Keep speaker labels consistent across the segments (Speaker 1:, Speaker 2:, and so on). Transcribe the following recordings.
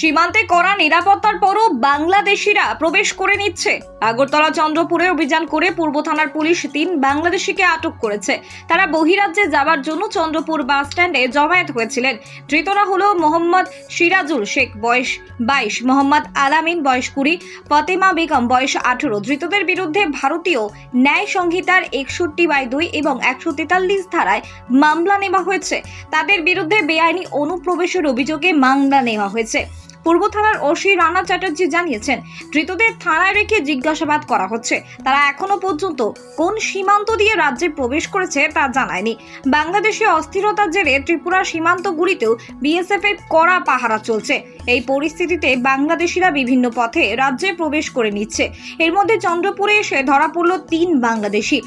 Speaker 1: সীমান্তে করা নিরাপত্তার পরও বাংলাদেশিরা প্রবেশ করে নিচ্ছে। আগরতলা, চন্দ্রপুরে অভিযান করে পূর্ব থানার পুলিশ তিন বাংলাদেশিকে আটক করেছে। তারা বহিরাজ্যে যাবার জন্য চন্দ্রপুর বাস স্ট্যান্ডে জমায়েত হয়েছিলেন। ধৃতরা হল মোহাম্মদ সিরাজুল শেখ, বয়স বাইশ, মোহাম্মদ আলামিন, বয়স কুড়ি, ফতেমা বেগম, বয়স আঠেরো। ধৃতদের বিরুদ্ধে ভারতীয় ন্যায় সংহিতার একষট্টি বাই দুই এবং একশো তেতাল্লিশ ধারায় মামলা নেওয়া হয়েছে। তাদের বিরুদ্ধে বেআইনি অনুপ্রবেশের অভিযোগে মামলা নেওয়া হয়েছে। পূর্ব থানার ওসি রানা চ্যাটার্জি জানিয়েছেন, ধৃতদের থানায় রেখে জিজ্ঞাসাবাদ করা হচ্ছে। তারা এখনও পর্যন্ত কোন সীমান্ত দিয়ে রাজ্যে প্রবেশ করেছে তা জানায়নি। বাংলাদেশে অস্থিরতার জেরে ত্রিপুরা সীমান্তগুলিতেও বিএসএফ এর কড়া পাহারা চলছে। এই পরিস্থিতিতে বাংলাদেশিরা বিভিন্ন পথে রাজ্যে প্রবেশ করে নিচ্ছে। এর মধ্যে চন্দ্রপুরে এসে ধরা পড়ল তিন বাংলাদেশি।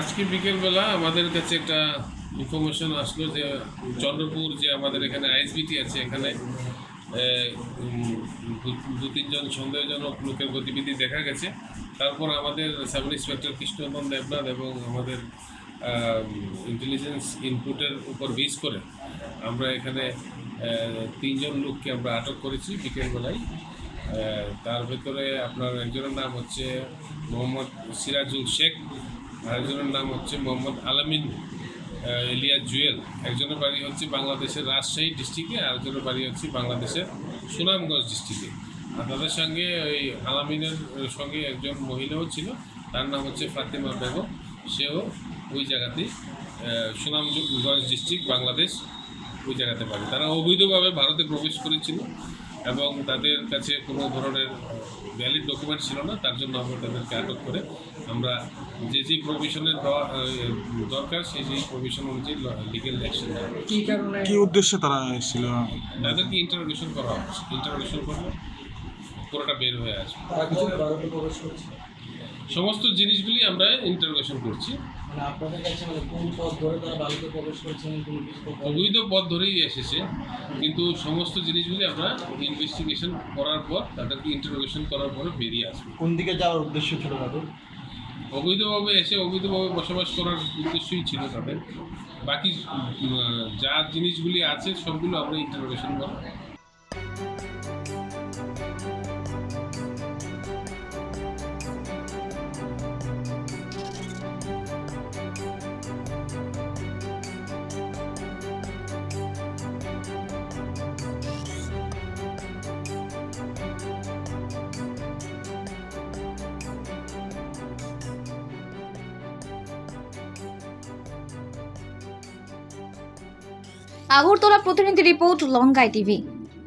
Speaker 2: আজকে বিকেলবেলা আমাদের কাছে একটা ইনফরমেশন আসলো যে চন্দ্রপুর যে আমাদের এখানে আইএসবিটি আছে, এখানে দু- তিনজন সন্দেহজনক লোকের গতিবিধি দেখা গেছে। তারপর আমাদের সাব ইন্সপেক্টর কৃষ্ণনন্দন দেবনাথ এবং আমাদের ইন্টেলিজেন্স ইনপুটের উপর বেস করে আমরা এখানে তিনজন লোককে আমরা আটক করেছি বিকেলবেলায়। তার ভেতরে আপনার একজনের নাম হচ্ছে মোহাম্মদ সিরাজুল শেখ, আরেকজনের নাম হচ্ছে মোহাম্মদ আলামিন। এলিয়া জুয়েল। একজনের বাড়ি হচ্ছে বাংলাদেশের রাজশাহী ডিস্ট্রিক্টে আরেকজনের বাড়ি হচ্ছে বাংলাদেশের সুনামগঞ্জ ডিস্ট্রিক্টে। আর তাদের সঙ্গে ওই আলামিনের সঙ্গে একজন মহিলাও ছিল, তার নাম হচ্ছে ফাতিমা বেগম। সেও ওই জায়গাতেই সুনামগঞ্জ ডিস্ট্রিক্ট বাংলাদেশ ওই জায়গাতে পারে তারা অবৈধভাবে ভারতে প্রবেশ করেছিল। এবং তাদের কাছে কোনো ধরনের ভ্যালিড ডকুমেন্ট ছিল না তার জন্য আমরা তাদেরকে আটক করে আমরা যে যে প্রভিশনের দরকার সেই সেই প্রভিশন অনুযায়ী লিগেল অ্যাকশন
Speaker 3: কি
Speaker 4: উদ্দেশ্যে তারা এসেছিল?
Speaker 2: তাদেরকে ইন্টারোগেশন করা হবে ইন্টারোগেশন করলে পুরোটা বের হয়ে আসবে। সমস্ত জিনিসগুলি আমরা ইন্টারোগেশন করছি।
Speaker 3: মানে আপনাদের কাছে মানে কোন পথ ধরে তারা ভারতে প্রবেশ করছে কোনো কিছু
Speaker 2: অবৈধ পথ ধরেই এসেছে কিন্তু সমস্ত জিনিসগুলি আমরা ইনভেস্টিগেশন করার পর তাদেরকে ইন্টারোগেশন করার পরে বেরিয়ে আসবে।
Speaker 3: কোন দিকে যাওয়ার উদ্দেশ্য ছিল তাদের?
Speaker 2: অবৈধভাবে এসে অবৈধভাবে বসবাস করার উদ্দেশ্যই ছিল তাদের। বাকি যা জিনিসগুলি আছে সবগুলো আমরা ইন্টারোগেশন করব
Speaker 1: আগরতলা প্রতিনিধি রিপোর্ট লঙ্গাই টিভি।